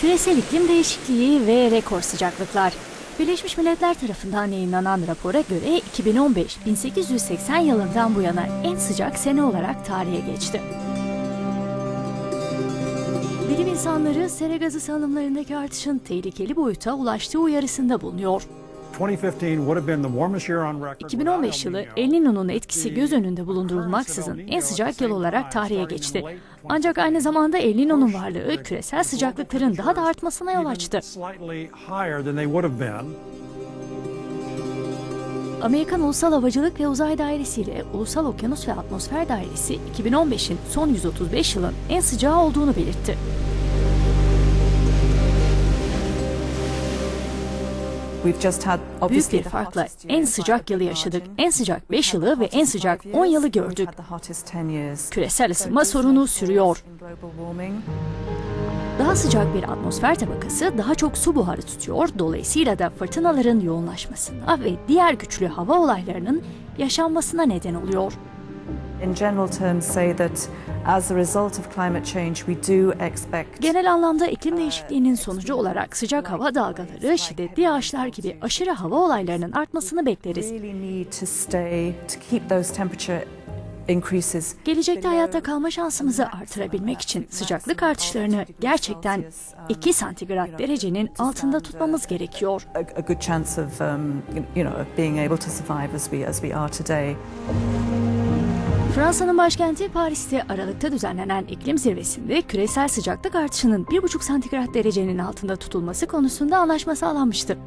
Küresel iklim değişikliği ve rekor sıcaklıklar. Birleşmiş Milletler tarafından yayınlanan rapora göre 2015 1880 yılından bu yana en sıcak sene olarak tarihe geçti. Bilim insanları sera gazı salınımlarındaki artışın tehlikeli boyuta ulaştığı uyarısında bulunuyor. 2015 yılı El Niño'nun etkisi göz önünde bulundurulmaksızın en sıcak yıl olarak tarihe geçti. Ancak aynı zamanda El Niño'nun varlığı küresel sıcaklıkların daha da artmasına yol açtı. Amerikan Ulusal Havacılık ve Uzay Dairesi ile Ulusal Okyanus ve Atmosfer Dairesi 2015'in son 135 yılın en sıcağı olduğunu belirtti. Büyük bir farkla en sıcak yılı yaşadık, en sıcak 5 yılı ve en sıcak 10 yılı gördük. Küresel ısınma sorunu sürüyor. Daha sıcak bir atmosfer tabakası daha çok su buharı tutuyor, dolayısıyla da fırtınaların yoğunlaşmasına ve diğer güçlü hava olaylarının yaşanmasına neden oluyor. Genel anlamda iklim değişikliğinin sonucu olarak sıcak hava dalgaları, şiddetli yağışlar gibi aşırı hava olaylarının artmasını bekleriz. Gelecekte hayatta kalma şansımızı artırabilmek için sıcaklık artışlarını gerçekten 2 santigrat derecenin altında tutmamız gerekiyor. Fransa'nın başkenti Paris'te Aralık'ta düzenlenen iklim zirvesinde küresel sıcaklık artışının 1,5 santigrat derecenin altında tutulması konusunda anlaşma sağlanmıştı.